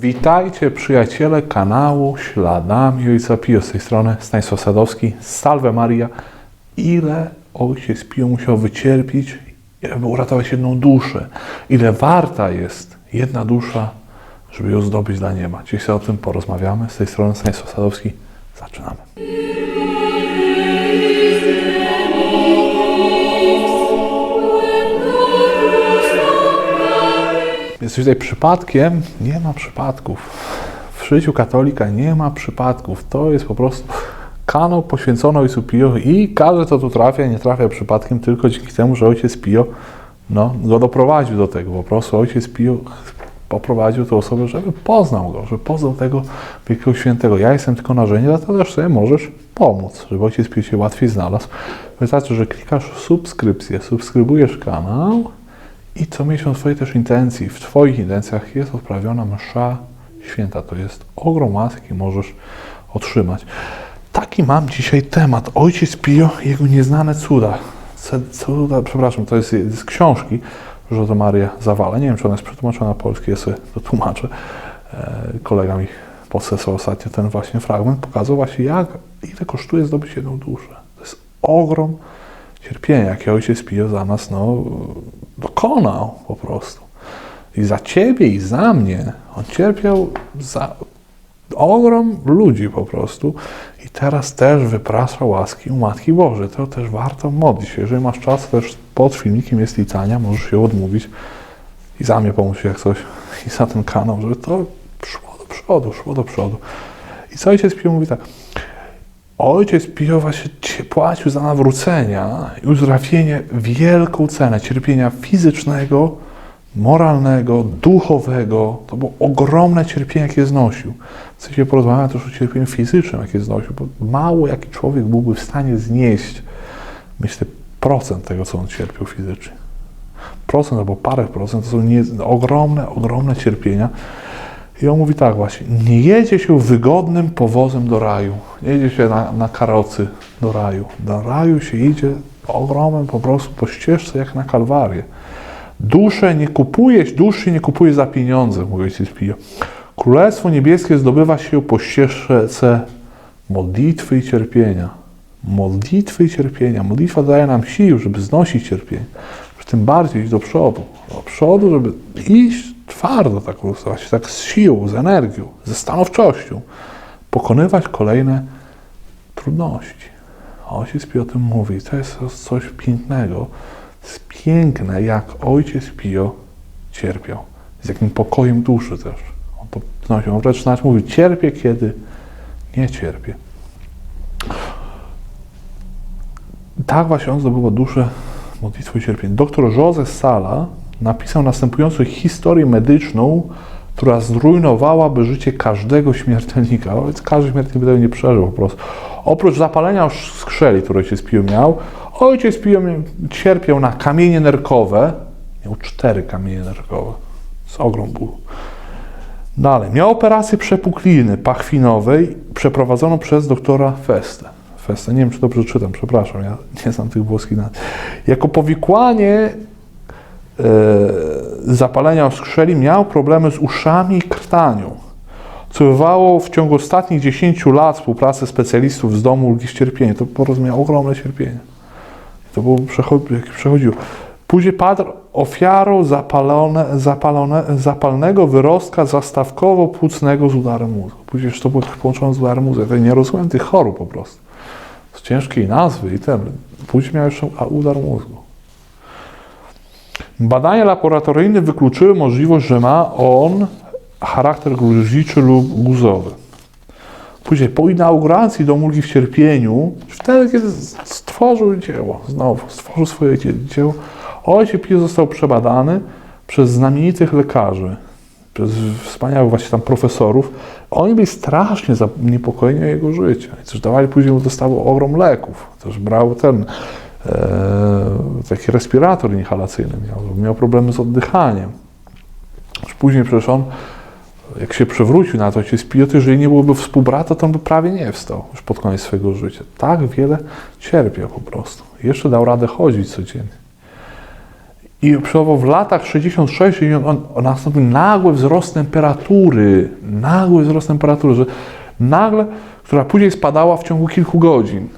Witajcie przyjaciele kanału Śladami Ojca Pio. Z tej strony Stanisław Sadowski. Salve Maria. Ile Ojciec Pio musiał wycierpieć, żeby uratować jedną duszę. Ile warta jest jedna dusza, żeby ją zdobyć dla nieba. Dzisiaj o tym porozmawiamy. Z tej strony Stanisław Sadowski. Zaczynamy. Jesteś tutaj przypadkiem? Nie ma przypadków. W życiu katolika nie ma przypadków. To jest po prostu kanał poświęcony Ojcu Pio i każdy, kto tu trafia, nie trafia przypadkiem tylko dzięki temu, że Ojciec Pio no, go doprowadził do tego. Po prostu Ojciec Pio poprowadził tę osobę, żeby poznał go, żeby poznał tego wielkiego świętego. Ja jestem tylko narzędziem, dlatego też sobie możesz pomóc, żeby Ojciec Pio się łatwiej znalazł. Wystarczy, że klikasz subskrypcję, subskrybujesz kanał i co miesiąc w Twojej też intencji, w Twoich intencjach jest odprawiona msza święta. To jest ogrom łaski możesz otrzymać. Taki mam dzisiaj temat. Ojciec Pio jego nieznane cuda. Cuda, przepraszam, to jest z książki Żoto Maria Zawala. Nie wiem, czy ona jest przetłumaczona na polski, ja sobie to tłumaczę. E, Kolega mi posesał ostatnio ten właśnie fragment. Pokazał właśnie, jak, ile kosztuje zdobyć jedną duszę. To jest ogrom cierpienia, jakie Ojciec Pio za nas no, dokonał po prostu. I za Ciebie, i za mnie. On cierpiał za ogrom ludzi po prostu. I teraz też wyprasza łaski u Matki Bożej. To też warto modlić się. Jeżeli masz czas, też pod filmikiem jest litania, możesz się odmówić i za mnie pomóż jak coś i za ten kanał, żeby to szło do przodu, szło do przodu. I co Ojciec Pio mówi tak, Ojciec Pio właśnie płacił za nawrócenia i uzdrawienie wielką cenę cierpienia fizycznego, moralnego, duchowego. To było ogromne cierpienie, jakie znosił. Chcę się porozmawiać też o cierpieniu fizycznym, jakie znosił, bo mało jaki człowiek byłby w stanie znieść, myślę, procent tego, co on cierpiał fizycznie. Procent albo parę procent to są nie, ogromne, ogromne cierpienia. I on mówi tak właśnie, nie jedzie się wygodnym powozem do raju, nie jedzie się na, na karocy do raju. Do raju się idzie ogromem po prostu po ścieżce jak na Kalwarię. Duszę nie kupuje, duszy nie kupuje za pieniądze, mówi ojciec Pio. Królestwo niebieskie zdobywa się po ścieżce modlitwy i cierpienia. Modlitwy i cierpienia. Modlitwa daje nam sił, żeby znosić cierpienie. Żeby tym bardziej iść do przodu. Do przodu, żeby iść twardo, tak, właśnie tak z siłą, z energią, ze stanowczością. Pokonywać kolejne trudności. Ojciec Pio o tym mówi. To jest coś pięknego. Jest piękne, jak ojciec Pio cierpiał. Z jakim pokojem duszy też. On to znosił. On wręcz nawet mówi, cierpię, kiedy nie cierpię. Tak właśnie on zdobywa duszę modlitwą i cierpień. Doktor Joseph Sala napisał następującą historię medyczną, która zrujnowałaby życie każdego śmiertelnika. No Więc każdy śmiertelnik by tego nie przeżył po prostu. Oprócz zapalenia skrzeli, które ojciec Pio miał, ojciec Pio cierpiał na kamienie nerkowe. Miał cztery kamienie nerkowe. Z ogrom bólu. Dalej. Miał operację przepukliny pachwinowej przeprowadzoną przez doktora Festę. Festę, nie wiem czy dobrze czytam, przepraszam, ja nie znam tych włoskich nazw. Jako powikłanie zapalenia skrzeli miał problemy z uszami i krtanią, co wywołało w ciągu ostatnich 10 lat współpracy specjalistów z domu ulgi w cierpienie. To po ogromne cierpienie. To było przechodziło. Później padł ofiarą zapalone, zapalone, zapalnego wyrostka zastawkowo-płucnego z udarem mózgu. Później to było połączone z udarem mózgu. Ja nie rozumiem tych chorób po prostu. Z ciężkiej nazwy i ten. Później miał jeszcze udar mózgu. Badania laboratoryjne wykluczyły możliwość, że ma on charakter gruźliczy lub guzowy. Później po inauguracji Domu Ulgi w Cierpieniu, wtedy kiedy stworzył dzieło, znowu stworzył swoje dzie- dzieło, ojciec Pio został przebadany przez znamienitych lekarzy, przez wspaniałych właśnie tam profesorów. Oni byli strasznie zaniepokojeni o jego życie. I też dawali później mu dostawał ogrom leków. Też brał ten taki respirator inhalacyjny miał, miał problemy z oddychaniem. Już później przecież on jak się przewrócił na to ojciec Pio, to jeżeli nie byłoby współbrata, to on by prawie nie wstał już pod koniec swojego życia. Tak wiele cierpiał po prostu. Jeszcze dał radę chodzić codziennie. I przykładowo w latach 66 on, on nastąpił nagły wzrost temperatury, nagły wzrost temperatury, że nagle, która później spadała w ciągu kilku godzin.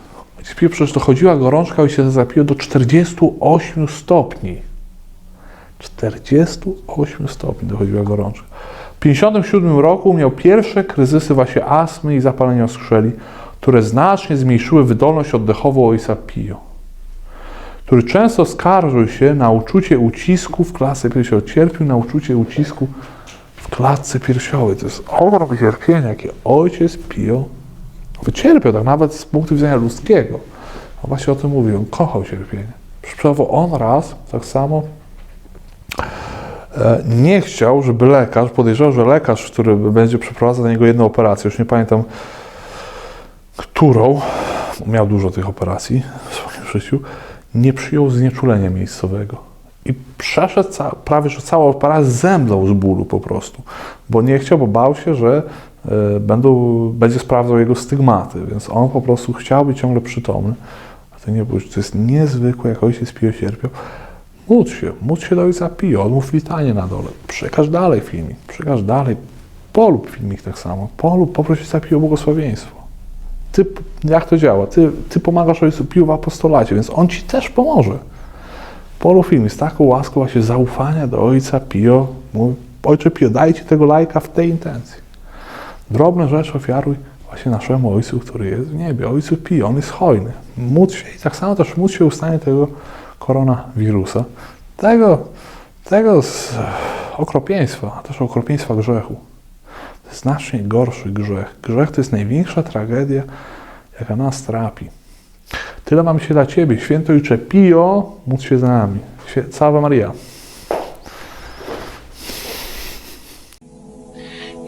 Przecież dochodziła gorączka i się zapiło do 48 stopni. 48 stopni dochodziła gorączka. W 1957 roku miał pierwsze kryzysy właśnie astmy i zapalenia skrzeli, które znacznie zmniejszyły wydolność oddechową ojca Pio który często skarżył się na uczucie ucisku w klatce piersiowej. Cierpił na uczucie ucisku w klatce piersiowej. To jest ogrom cierpienia, jakie ojciec Pio wycierpiał, tak nawet z punktu widzenia ludzkiego. On właśnie o tym mówił, on kochał cierpienie. Przykładowo on raz, tak samo, e, nie chciał, żeby lekarz, podejrzewał, że lekarz, który będzie przeprowadzał na niego jedną operację, już nie pamiętam którą, miał dużo tych operacji w swoim życiu, nie przyjął znieczulenia miejscowego. I przeszedł prawie że cała operację zemdlał z bólu po prostu, bo nie chciał, bo bał się, że będą, będzie sprawdzał jego stygmaty, więc on po prostu chciał być ciągle przytomny. A to nie było, to jest niezwykłe, jak ojciec Pio cierpiał. Módl się, módl się do ojca Pio, odmów litanie na dole, przekaż dalej filmik, przekaż dalej, polub filmik tak samo, polub, poproś ojca Pio o błogosławieństwo ty, jak to działa? Ty, ty pomagasz ojcu Piu w apostolacie, więc on ci też pomoże. Polu film z taką łaską właśnie zaufania do ojca Pio. Mówi, ojcze Pio, daj ci tego lajka w tej intencji. Drobne rzeczy ofiaruj właśnie naszemu ojcu, który jest w niebie. Ojcu Pio, on jest hojny. Módl się i tak samo też módl się ustanie tego koronawirusa. Tego, tego z okropieństwa, a też okropieństwa grzechu znacznie gorszy grzech. Grzech to jest największa tragedia, jaka nas trapi. Tyle mam się dla Ciebie. Święto Ojcze Pio, módl się z nami. Salve Maria.